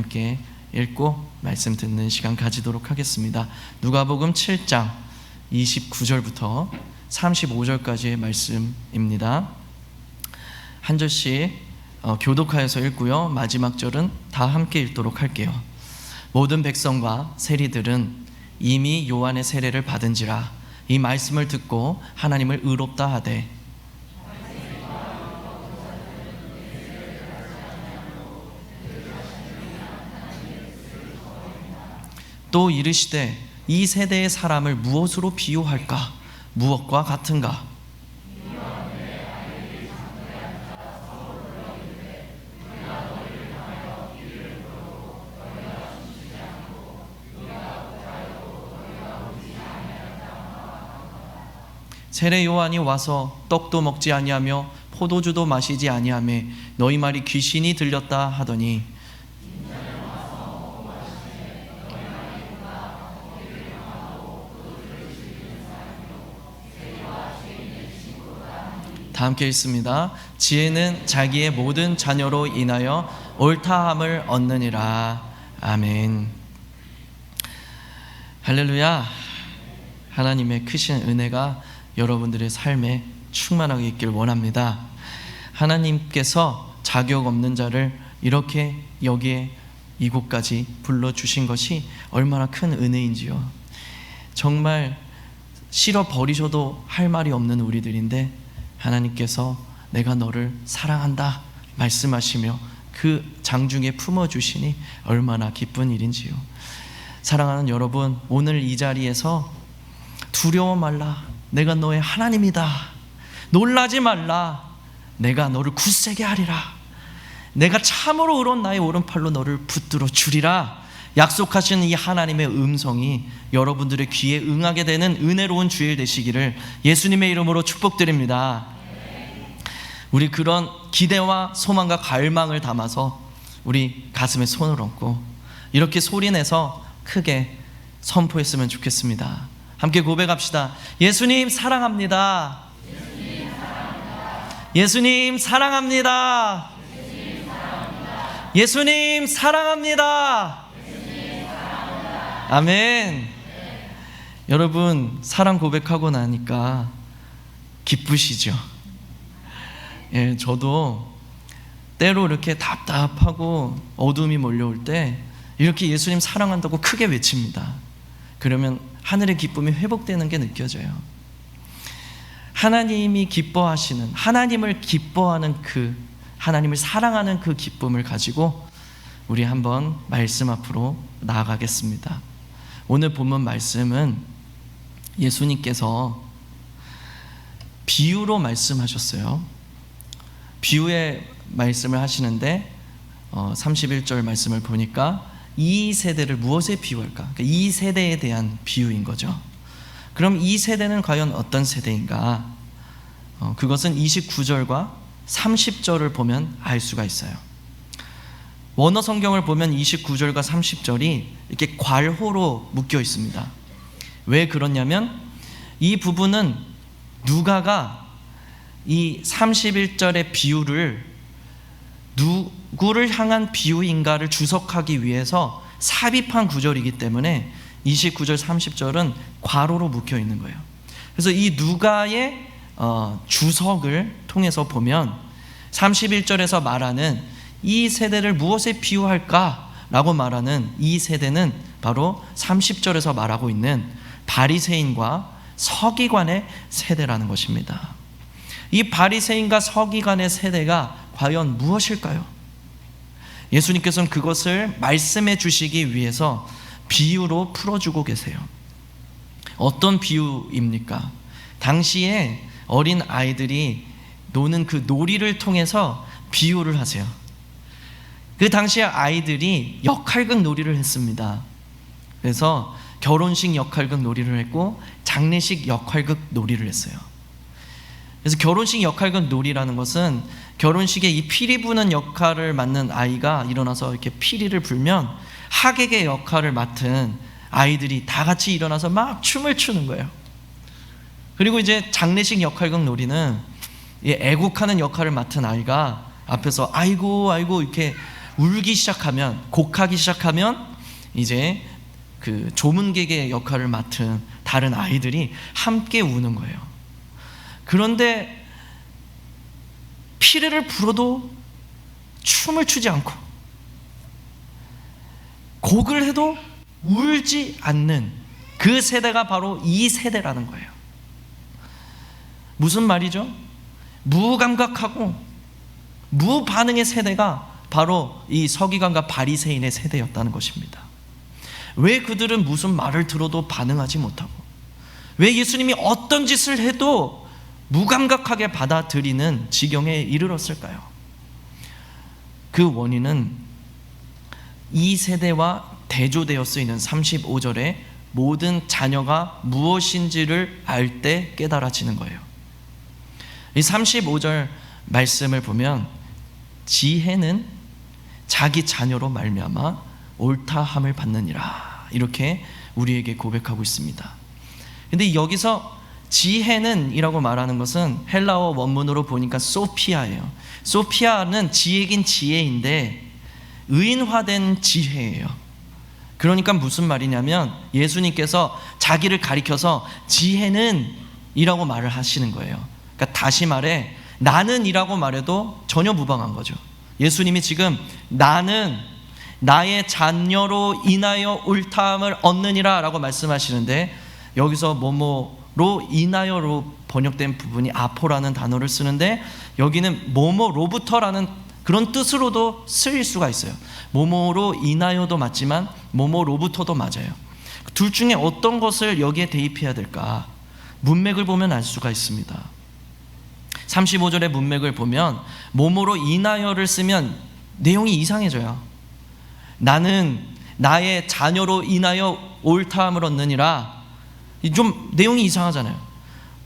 함께 읽고 말씀 듣는 시간 가지도록 하겠습니다. 누가복음 7장 29절부터 35절까지의 말씀입니다. 한 절씩 어, 교독하여서 읽고요. 마지막 절은 다 함께 읽도록 할게요. 모든 백성과 세리들은 이미 요한의 세례를 받은지라 이 말씀을 듣고 하나님을 의롭다 하되 또 이르시되 이 세대의 사람을 무엇으로 비유할까? 무엇과 같은가? 세례 요한이 와서 떡도 먹지 아니하며 포도주도 마시지 아니하며 너희 말이 귀신이 들렸다 하더니 다 함께 읽습니다. 지혜는 자기의 모든 자녀로 인하여 옳다함을 얻느니라. 아멘. 할렐루야. 하나님의 크신 은혜가 여러분들의 삶에 충만하게 있길 원합니다. 하나님께서 자격 없는 자를 이렇게 여기에 이곳까지 불러 주신 것이 얼마나 큰 은혜인지요. 정말 싫어 버리셔도 할 말이 없는 우리들인데 하나님께서 내가 너를 사랑한다 말씀하시며 그 장중에 품어 주시니 얼마나 기쁜 일인지요. 사랑하는 여러분, 오늘 이 자리에서 두려워 말라. 내가 너의 하나님이다. 놀라지 말라. 내가 너를 굳세게 하리라. 내가 참으로 의로운 나의 오른팔로 너를 붙들어 주리라. 약속하신 이 하나님의 음성이 여러분들의 귀에 응하게 되는 은혜로운 주일 되시기를 예수님의 이름으로 축복드립니다. 우리 그런 기대와 소망과 갈망을 담아서 우리 가슴에 손을 얹고 이렇게 소리내서 크게 선포했으면 좋겠습니다. 함께 고백합시다. 예수님 사랑합니다. 예수님 사랑합니다. 예수님 사랑합니다. 아멘. 여러분 사랑 고백하고 나니까 기쁘시죠? 예, 저도 때로 이렇게 답답하고 어둠이 몰려올 때 이렇게 예수님 사랑한다고 크게 외칩니다. 그러면 하늘의 기쁨이 회복되는 게 느껴져요. 하나님이 기뻐하시는 하나님을 기뻐하는 그 하나님을 사랑하는 그 기쁨을 가지고 우리 한번 말씀 앞으로 나아가겠습니다. 오늘 본문 말씀은 예수님께서 비유로 말씀하셨어요. 비유의 말씀을 하시는데 어, 31절 말씀을 보니까 이 세대를 무엇에 비유할까? 그러니까 이 세대에 대한 비유인 거죠. 그럼 이 세대는 과연 어떤 세대인가? 어, 그것은 29절과 30절을 보면 알 수가 있어요. 원어 성경을 보면 29절과 30절이 이렇게 괄호로 묶여 있습니다. 왜 그러냐면 이 부분은 누가가 이 31절의 비유를 누구를 향한 비유인가를 주석하기 위해서 삽입한 구절이기 때문에 29절 30절은 괄호로 묶여 있는 거예요. 그래서 이 누가의 어, 주석을 통해서 보면 31절에서 말하는 이 세대를 무엇에 비유할까라고 말하는 이 세대는 바로 30절에서 말하고 있는 바리새인과 서기관의 세대라는 것입니다. 이 바리새인과 서기관의 세대가 과연 무엇일까요? 예수님께서는 그것을 말씀해 주시기 위해서 비유로 풀어주고 계세요. 어떤 비유입니까? 당시에 어린 아이들이 노는 그 놀이를 통해서 비유를 하세요. 그 당시에 아이들이 역할극 놀이를 했습니다. 그래서 결혼식 역할극 놀이를 했고 장례식 역할극 놀이를 했어요. 그래서 결혼식 역할극 놀이라는 것은 결혼식에 이 피리 부는 역할을 맡는 아이가 일어나서 이렇게 피리를 불면 하객의 역할을 맡은 아이들이 다 같이 일어나서 막 춤을 추는 거예요. 그리고 이제 장례식 역할극 놀이는 애국하는 역할을 맡은 아이가 앞에서 아이고 아이고 이렇게 울기 시작하면 곡하기 시작하면 이제 그 조문객의 역할을 맡은 다른 아이들이 함께 우는 거예요. 그런데 피레를 불어도 춤을 추지 않고 곡을 해도 울지 않는 그 세대가 바로 이 세대라는 거예요. 무슨 말이죠? 무감각하고 무반응의 세대가 바로 이 서기관과 바리새인의 세대였다는 것입니다. 왜 그들은 무슨 말을 들어도 반응하지 못하고 왜 예수님이 어떤 짓을 해도 무감각하게 받아들이는 지경에 이르렀을까요? 그 원인은 이 세대와 대조되어 쓰이는 35절에 모든 자녀가 무엇인지를 알 때 깨달아지는 거예요. 이 35절 말씀을 보면 지혜는 자기 자녀로 말미암아 옳다함을 받느니라 이렇게 우리에게 고백하고 있습니다. 근데 여기서 지혜는 이라고 말하는 것은 헬라어 원문으로 보니까 소피아예요. 소피아는 지혜긴 지혜인데 의인화된 지혜예요. 그러니까 무슨 말이냐면 예수님께서 자기를 가리켜서 지혜는 이라고 말을 하시는 거예요. 그러니까 다시 말해 나는 이라고 말해도 전혀 무방한 거죠. 예수님이 지금 나는 나의 자녀로 인하여 옳다함을 얻느니라 라고 말씀하시는데 여기서 뭐뭐로 인하여로 번역된 부분이 아포라는 단어를 쓰는데 여기는 뭐뭐로부터라는 그런 뜻으로도 쓰일 수가 있어요. 뭐뭐로 인하여도 맞지만 뭐뭐로부터도 맞아요. 둘 중에 어떤 것을 여기에 대입해야 될까? 문맥을 보면 알 수가 있습니다. 35절의 문맥을 보면 뭐뭐로 인하여를 쓰면 내용이 이상해져요. 나는 나의 자녀로 인하여 옳다함을 얻느니라. 좀 내용이 이상하잖아요.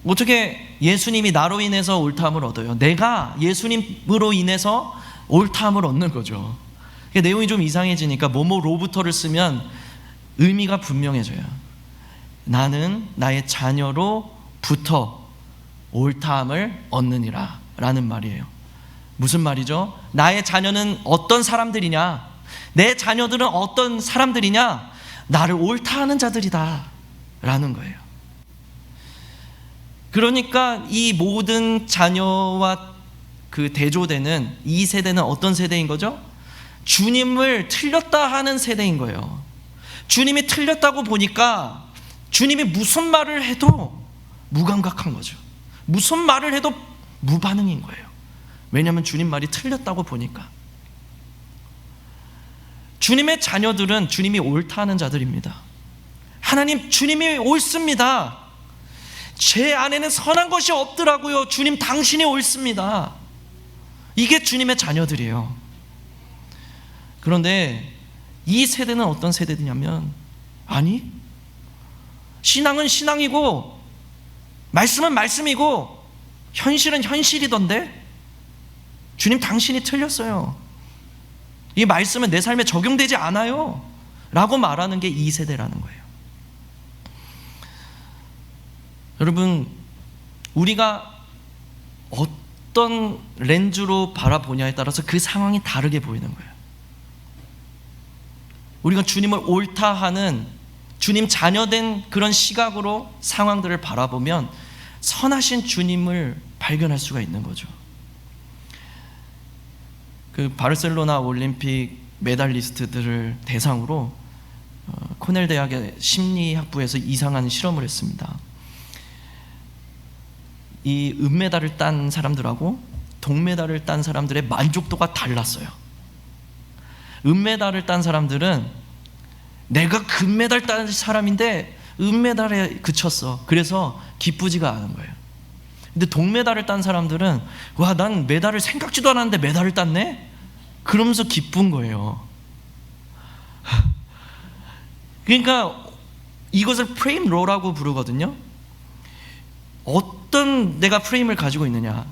어떻게 예수님이 나로 인해서 옳다함을 얻어요? 내가 예수님으로 인해서 옳다함을 얻는 거죠. 내용이 좀 이상해지니까 뭐뭐로부터를 쓰면 의미가 분명해져요. 나는 나의 자녀로부터 옳다함을 얻느니라 라는 말이에요. 무슨 말이죠? 나의 자녀는 어떤 사람들이냐? 내 자녀들은 어떤 사람들이냐? 나를 옳다 하는 자들이다. 라는 거예요. 그러니까 이 모든 자녀와 그 대조되는 이 세대는 어떤 세대인 거죠? 주님을 틀렸다 하는 세대인 거예요. 주님이 틀렸다고 보니까 주님이 무슨 말을 해도 무감각한 거죠. 무슨 말을 해도 무반응인 거예요. 왜냐하면 주님 말이 틀렸다고 보니까. 주님의 자녀들은 주님이 옳다 하는 자들입니다. 하나님, 주님이 옳습니다. 제 안에는 선한 것이 없더라고요. 주님, 당신이 옳습니다. 이게 주님의 자녀들이에요. 그런데 이 세대는 어떤 세대냐면, 아니, 신앙은 신앙이고, 말씀은 말씀이고, 현실은 현실이던데, 주님, 당신이 틀렸어요. 이 말씀은 내 삶에 적용되지 않아요. 라고 말하는 게이 세대라는 거예요. 여러분, 우리가 어떤 렌즈로 바라보냐에 따라서 그 상황이 다르게 보이는 거예요. 우리가 주님을 옳다 하는 주님 자녀된 그런 시각으로 상황들을 바라보면 선하신 주님을 발견할 수가 있는 거죠. 그 바르셀로나 올림픽 메달리스트들을 대상으로 어, 코넬 대학의 심리학부에서 이상한 실험을 했습니다. 이 은메달을 딴 사람들하고 동메달을 딴 사람들의 만족도가 달랐어요. 은메달을 딴 사람들은 내가 금메달 딴 사람인데 은메달에 그쳤어. 그래서 기쁘지가 않은 거예요. 근데 동메달을 딴 사람들은 와, 난 메달을 생각지도 않았는데 메달을 땄네? 그러면서 기쁜 거예요. 그러니까 이것을 프레임 로라고 부르거든요. 어떤 내가 프레임을 가지고 있느냐,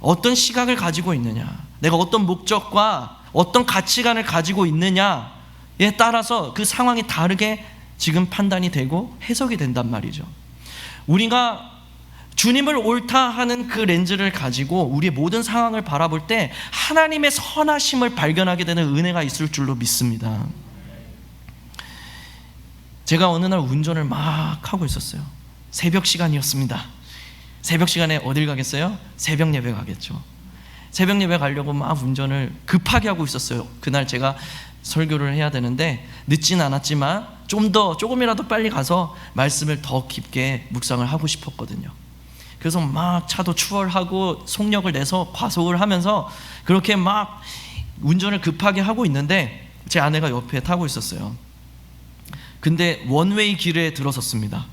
어떤 시각을 가지고 있느냐, 내가 어떤 목적과 어떤 가치관을 가지고 있느냐에 따라서 그 상황이 다르게 지금 판단이 되고 해석이 된단 말이죠. 우리가 주님을 옳다 하는 그 렌즈를 가지고 우리의 모든 상황을 바라볼 때 하나님의 선하심을 발견하게 되는 은혜가 있을 줄로 믿습니다. 제가 어느 날 운전을 막 하고 있었어요. 새벽 시간이었습니다. 새벽 시간에 어딜 가겠어요? 새벽 예배 가겠죠. 새벽 예배 가려고 막 운전을 급하게 하고 있었어요. 그날 제가 설교를 해야 되는데 늦진 않았지만 좀 더 조금이라도 빨리 가서 말씀을 더 깊게 묵상을 하고 싶었거든요. 그래서 막 차도 추월하고 속력을 내서 과속을 하면서 그렇게 막 운전을 급하게 하고 있는데 제 아내가 옆에 타고 있었어요. 근데 원웨이 길에 들어섰습니다.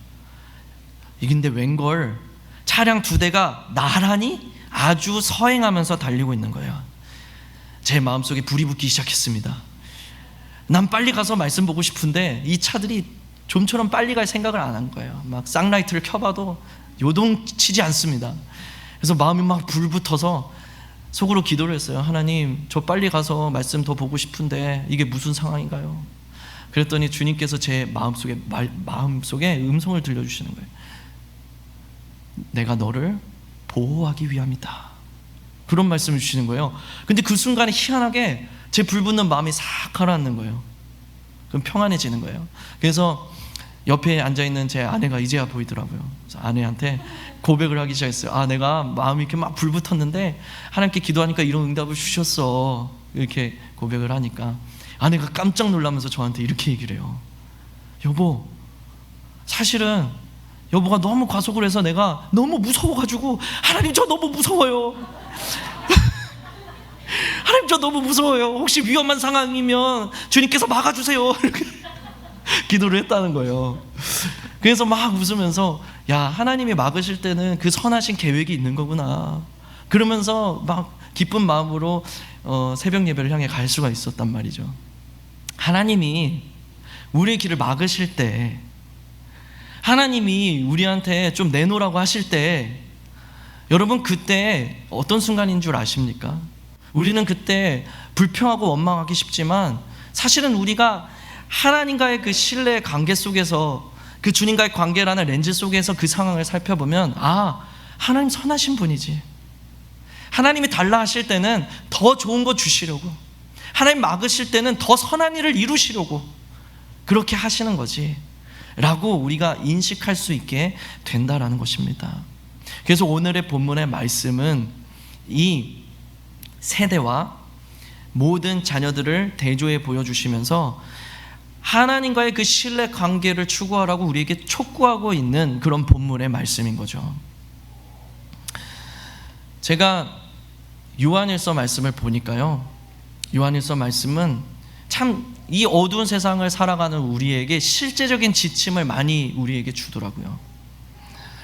근데 웬걸 차량 두 대가 나란히 아주 서행하면서 달리고 있는 거예요. 제 마음속에 불이 붙기 시작했습니다. 난 빨리 가서 말씀 보고 싶은데 이 차들이 좀처럼 빨리 갈 생각을 안 한 거예요. 막 쌍라이트를 켜봐도 요동치지 않습니다. 그래서 마음이 막 불붙어서 속으로 기도를 했어요. 하나님, 저 빨리 가서 말씀 더 보고 싶은데 이게 무슨 상황인가요? 그랬더니 주님께서 제 마음속에 말, 마음속에 음성을 들려 주시는 거예요. 내가 너를 보호하기 위함이다. 그런 말씀을 주시는 거예요. 근데 그 순간에 희한하게 제 불붙는 마음이 싹 가라앉는 거예요. 그럼 평안해지는 거예요. 그래서 옆에 앉아 있는 제 아내가 이제야 보이더라고요. 아내한테 고백을 하기 시작했어요. 아, 내가 마음이 이렇게 막 불붙었는데 하나님께 기도하니까 이런 응답을 주셨어. 이렇게 고백을 하니까 아내가 깜짝 놀라면서 저한테 이렇게 얘기를 해요. 여보, 사실은 여보가 너무 과속을 해서 내가 너무 무서워가지고 하나님 저 너무 무서워요. 하나님 저 너무 무서워요. 혹시 위험한 상황이면 주님께서 막아주세요. 기도를 했다는 거예요. 그래서 막 웃으면서 야 하나님이 막으실 때는 그 선하신 계획이 있는 거구나. 그러면서 막 기쁜 마음으로 어, 새벽 예배를 향해 갈 수가 있었단 말이죠. 하나님이 우리의 길을 막으실 때 하나님이 우리한테 좀 내놓으라고 하실 때 여러분 그때 어떤 순간인 줄 아십니까? 우리는 그때 불평하고 원망하기 쉽지만 사실은 우리가 하나님과의 그 신뢰 관계 속에서 그 주님과의 관계라는 렌즈 속에서 그 상황을 살펴보면 아 하나님 선하신 분이지. 하나님이 달라 하실 때는 더 좋은 거 주시려고 하나님 막으실 때는 더 선한 일을 이루시려고 그렇게 하시는 거지. 라고 우리가 인식할 수 있게 된다라는 것입니다. 그래서 오늘의 본문의 말씀은 이 세대와 모든 자녀들을 대조해 보여주시면서 하나님과의 그 신뢰 관계를 추구하라고 우리에게 촉구하고 있는 그런 본문의 말씀인 거죠. 제가 요한일서 말씀을 보니까요. 요한일서 말씀은 참 이 어두운 세상을 살아가는 우리에게 실제적인 지침을 많이 우리에게 주더라고요.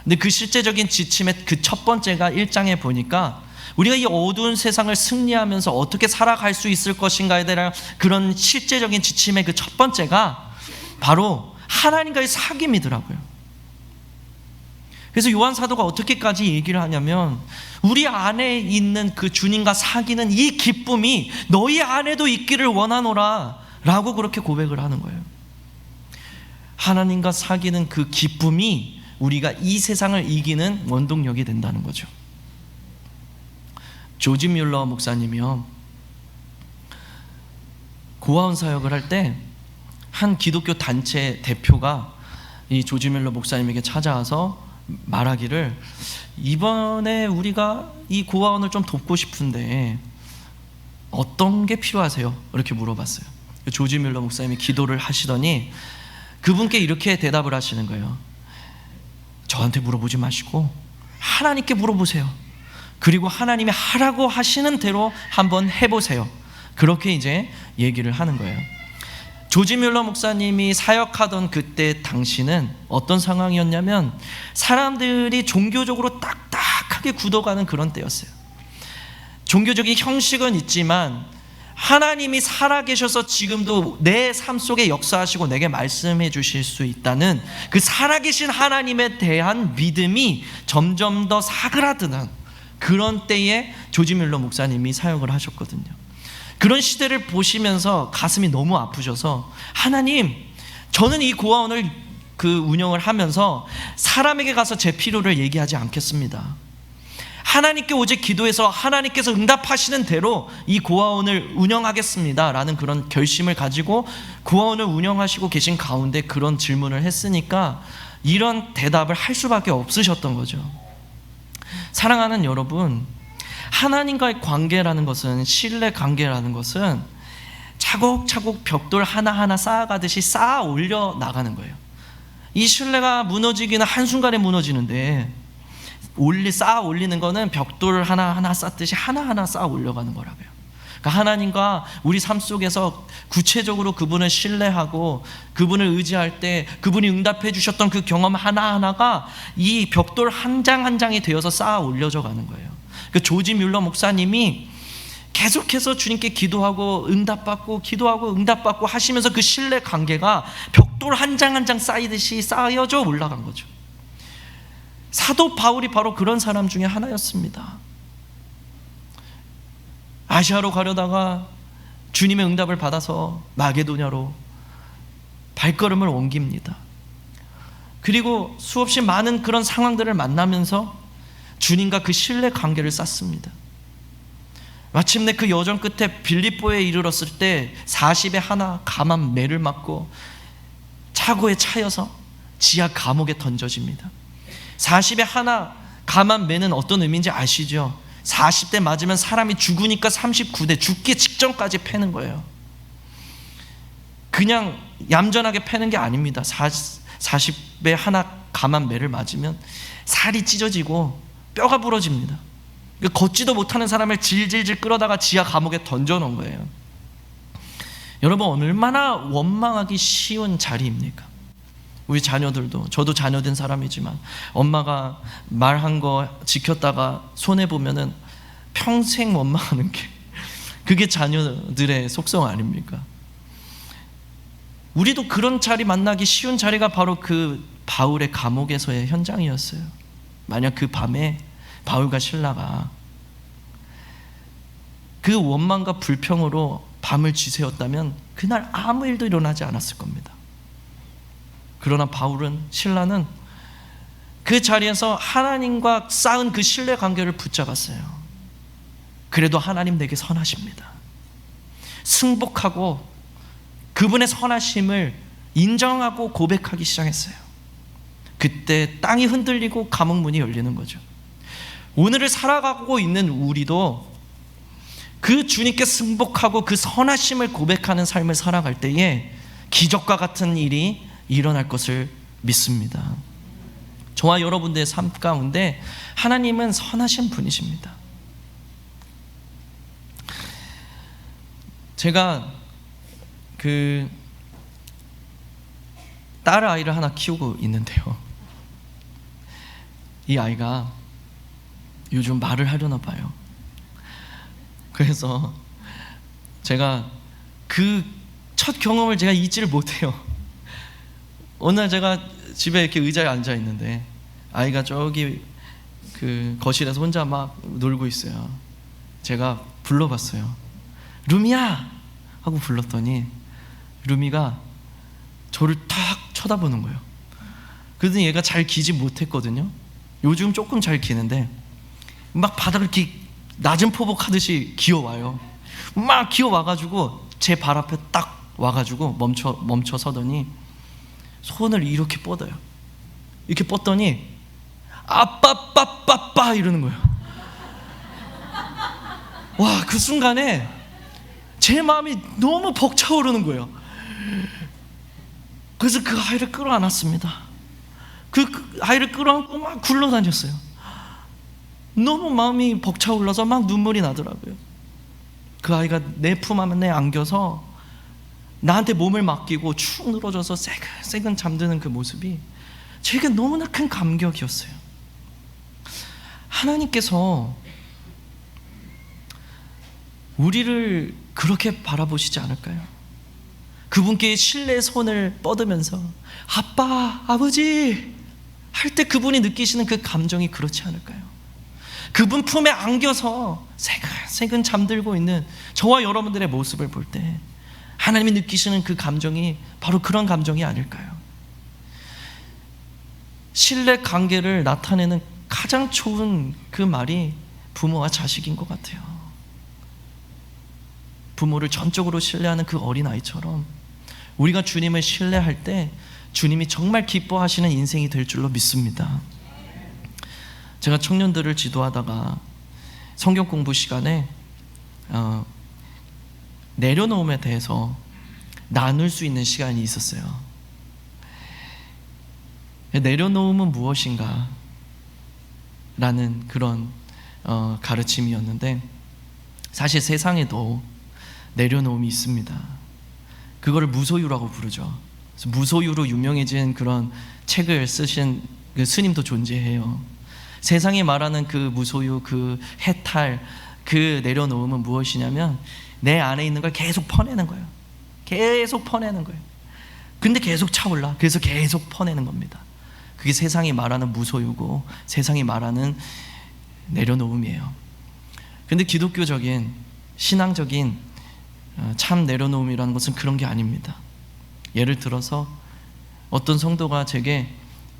근데 그 실제적인 지침의 그 첫 번째가 1장에 보니까 우리가 이 어두운 세상을 승리하면서 어떻게 살아갈 수 있을 것인가에 대한 그런 실제적인 지침의 그 첫 번째가 바로 하나님과의 사귐이더라고요. 그래서 요한 사도가 어떻게까지 얘기를 하냐면 우리 안에 있는 그 주님과 사귀는 이 기쁨이 너희 안에도 있기를 원하노라 라고 그렇게 고백을 하는 거예요. 하나님과 사귀는 그 기쁨이 우리가 이 세상을 이기는 원동력이 된다는 거죠. 조지 뮬러 목사님이요. 고아원 사역을 할 때 한 기독교 단체 대표가 이 조지 뮬러 목사님에게 찾아와서 말하기를 이번에 우리가 이 고아원을 좀 돕고 싶은데 어떤 게 필요하세요? 이렇게 물어봤어요. 조지 뮬러 목사님이 기도를 하시더니 그분께 이렇게 대답을 하시는 거예요. 저한테 물어보지 마시고 하나님께 물어보세요. 그리고 하나님이 하라고 하시는 대로 한번 해보세요. 그렇게 이제 얘기를 하는 거예요. 조지 뮬러 목사님이 사역하던 그때 당시는 어떤 상황이었냐면 사람들이 종교적으로 딱딱하게 굳어가는 그런 때였어요. 종교적인 형식은 있지만 하나님이 살아계셔서 지금도 내 삶 속에 역사하시고 내게 말씀해 주실 수 있다는 그 살아계신 하나님에 대한 믿음이 점점 더 사그라드는 그런 때에 조지 뮬러 목사님이 사역을 하셨거든요. 그런 시대를 보시면서 가슴이 너무 아프셔서 하나님, 저는 이 고아원을 그 운영을 하면서 사람에게 가서 제 필요를 얘기하지 않겠습니다. 하나님께 오직 기도해서 하나님께서 응답하시는 대로 이 고아원을 운영하겠습니다 라는 그런 결심을 가지고 고아원을 운영하시고 계신 가운데 그런 질문을 했으니까 이런 대답을 할 수밖에 없으셨던 거죠. 사랑하는 여러분, 하나님과의 관계라는 것은 신뢰 관계라는 것은 차곡차곡 벽돌 하나하나 쌓아가듯이 쌓아 올려 나가는 거예요. 이 신뢰가 무너지기는 한순간에 무너지는데 올리 쌓아 올리는 거는 벽돌 하나하나 쌓듯이 하나하나 쌓아 올려가는 거라고요. 그러니까 하나님과 우리 삶 속에서 구체적으로 그분을 신뢰하고 그분을 의지할 때 그분이 응답해 주셨던 그 경험 하나하나가 이 벽돌 한 장 한 장이 되어서 쌓아 올려져 가는 거예요. 그 조지 뮬러 목사님이 계속해서 주님께 기도하고 응답받고 기도하고 응답받고 하시면서 그 신뢰 관계가 벽돌 한 장 한 장 쌓이듯이 쌓여져 올라간 거죠. 사도 바울이 바로 그런 사람 중에 하나였습니다. 아시아로 가려다가 주님의 응답을 받아서 마게도냐로 발걸음을 옮깁니다. 그리고 수없이 많은 그런 상황들을 만나면서 주님과 그 신뢰 관계를 쌓습니다. 마침내 그 여정 끝에 빌립보에 이르렀을 때 40에 하나 가만 매를 맞고 차고에 차여서 지하 감옥에 던져집니다. 40에 하나 가만 매는 어떤 의미인지 아시죠? 40대 맞으면 사람이 죽으니까 39대 죽기 직전까지 패는 거예요. 그냥 얌전하게 패는 게 아닙니다. 40에 하나 가만 매를 맞으면 살이 찢어지고 뼈가 부러집니다. 걷지도 못하는 사람을 질질질 끌어다가 지하 감옥에 던져 놓은 거예요. 여러분 얼마나 원망하기 쉬운 자리입니까? 우리 자녀들도 저도 자녀된 사람이지만 엄마가 말한 거 지켰다가 손해 보면은 평생 원망하는 게 그게 자녀들의 속성 아닙니까? 우리도 그런 자리 만나기 쉬운 자리가 바로 그 바울의 감옥에서의 현장이었어요. 만약 그 밤에 바울과 신라가 그 원망과 불평으로 밤을 지새웠다면 그날 아무 일도 일어나지 않았을 겁니다. 그러나 바울은 신라는 그 자리에서 하나님과 쌓은 그 신뢰 관계를 붙잡았어요. 그래도 하나님 내게 선하십니다. 승복하고 그분의 선하심을 인정하고 고백하기 시작했어요. 그때 땅이 흔들리고 감옥 문이 열리는 거죠. 오늘을 살아가고 있는 우리도 그 주님께 승복하고 그 선하심을 고백하는 삶을 살아갈 때에 기적과 같은 일이 일어날 것을 믿습니다. 저와 여러분들의 삶 가운데 하나님은 선하신 분이십니다. 제가 그 딸 아이를 하나 키우고 있는데요. 이 아이가 요즘 말을 하려나 봐요. 그래서 제가 그 첫 경험을 제가 잊지를 못해요. 어느 날 제가 집에 이렇게 의자에 앉아 있는데 아이가 저기 그 거실에서 혼자 막 놀고 있어요. 제가 불러봤어요. 루미야 하고 불렀더니 루미가 저를 탁 쳐다보는 거예요. 그러더니 얘가 잘 기지 못했거든요. 요즘 조금 잘 기는데 막 바닥을 이렇게 낮은 포복하듯이 기어와요. 막 기어와가지고 제 발 앞에 딱 와가지고 멈춰 멈춰 서더니 손을 이렇게 뻗어요. 이렇게 뻗더니 아빠 빠빠빠 이러는 거예요. 와 그 순간에 제 마음이 너무 벅차오르는 거예요. 그래서 그 아이를 끌어안았습니다. 그 아이를 끌어안고 막 굴러다녔어요. 너무 마음이 벅차올라서 막 눈물이 나더라고요. 그 아이가 내 품 안에 안겨서 나한테 몸을 맡기고 축 늘어져서 새근새근 잠드는 그 모습이 제게 너무나 큰 감격이었어요. 하나님께서 우리를 그렇게 바라보시지 않을까요? 그분께 신뢰의 손을 뻗으면서 아빠, 아버지 할 때 그분이 느끼시는 그 감정이 그렇지 않을까요? 그분 품에 안겨서 새근새근 잠들고 있는 저와 여러분들의 모습을 볼 때 하나님이 느끼시는 그 감정이 바로 그런 감정이 아닐까요? 신뢰 관계를 나타내는 가장 좋은 그 말이 부모와 자식인 것 같아요. 부모를 전적으로 신뢰하는 그 어린아이처럼 우리가 주님을 신뢰할 때 주님이 정말 기뻐하시는 인생이 될 줄로 믿습니다. 제가 청년들을 지도하다가 성경 공부 시간에 어, 내려놓음에 대해서 나눌 수 있는 시간이 있었어요. 내려놓음은 무엇인가? 라는 그런 어, 가르침이었는데 사실 세상에도 내려놓음이 있습니다. 그거를 무소유라고 부르죠. 무소유로 유명해진 그런 책을 쓰신 그 스님도 존재해요. 세상이 말하는 그 무소유, 그 해탈, 그 내려놓음은 무엇이냐면 내 안에 있는 걸 계속 퍼내는 거예요. 계속 퍼내는 거예요. 근데 계속 차올라. 그래서 계속 퍼내는 겁니다. 그게 세상이 말하는 무소유고 세상이 말하는 내려놓음이에요. 근데 기독교적인 신앙적인 어, 참 내려놓음이라는 것은 그런 게 아닙니다. 예를 들어서 어떤 성도가 제게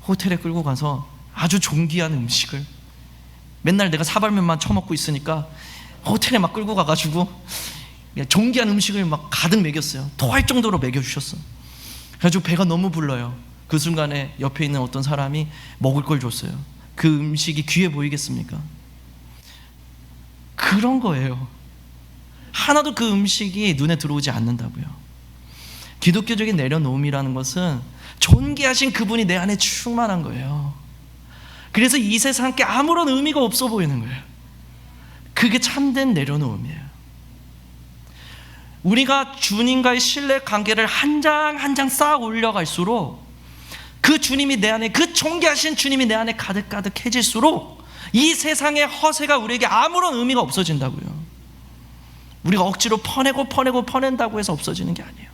호텔에 끌고 가서 아주 존귀한 음식을 맨날 내가 사발면만 처먹고 있으니까 호텔에 막 끌고 가가지고 존귀한 음식을 막 가득 먹였어요. 토할 정도로 먹여주셨어. 그래가지고 배가 너무 불러요. 그 순간에 옆에 있는 어떤 사람이 먹을 걸 줬어요. 그 음식이 귀해 보이겠습니까? 그런 거예요. 하나도 그 음식이 눈에 들어오지 않는다고요. 기독교적인 내려놓음이라는 것은 존귀하신 그분이 내 안에 충만한 거예요. 그래서 이 세상께 아무런 의미가 없어 보이는 거예요. 그게 참된 내려놓음이에요. 우리가 주님과의 신뢰 관계를 한 장 한 장 쌓아 올려갈수록 그 주님이 내 안에 그 존귀하신 주님이 내 안에 가득가득해질수록 이 세상의 허세가 우리에게 아무런 의미가 없어진다고요. 우리가 억지로 퍼내고 퍼내고 퍼낸다고 해서 없어지는 게 아니에요.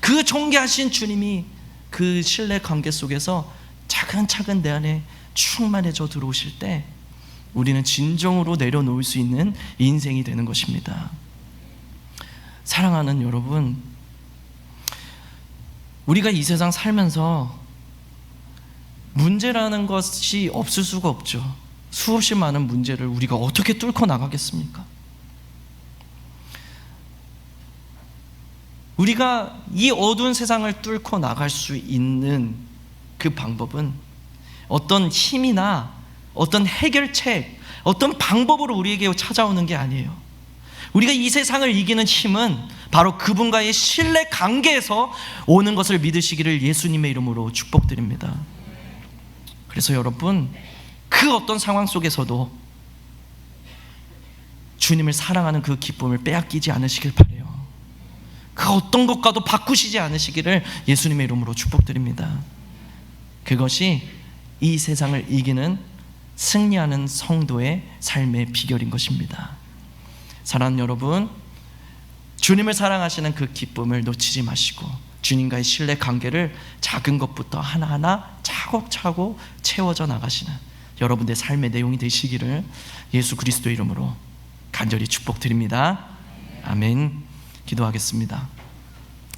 그 존귀하신 주님이 그 신뢰 관계 속에서 차근차근 내 안에 충만해져 들어오실 때 우리는 진정으로 내려놓을 수 있는 인생이 되는 것입니다. 사랑하는 여러분, 우리가 이 세상 살면서 문제라는 것이 없을 수가 없죠. 수없이 많은 문제를 우리가 어떻게 뚫고 나가겠습니까? 우리가 이 어두운 세상을 뚫고 나갈 수 있는 그 방법은 어떤 힘이나 어떤 해결책, 어떤 방법으로 우리에게 찾아오는 게 아니에요. 우리가 이 세상을 이기는 힘은 바로 그분과의 신뢰 관계에서 오는 것을 믿으시기를 예수님의 이름으로 축복드립니다. 그래서 여러분, 그 어떤 상황 속에서도 주님을 사랑하는 그 기쁨을 빼앗기지 않으시길 바래요. 그 어떤 것과도 바꾸시지 않으시기를 예수님의 이름으로 축복드립니다. 그것이 이 세상을 이기는 승리하는 성도의 삶의 비결인 것입니다. 사랑하는 여러분, 주님을 사랑하시는 그 기쁨을 놓치지 마시고 주님과의 신뢰 관계를 작은 것부터 하나하나 차곡차곡 채워져 나가시는 여러분의 삶의 내용이 되시기를 예수 그리스도 이름으로 간절히 축복드립니다. 아멘. 기도하겠습니다.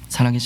살아계신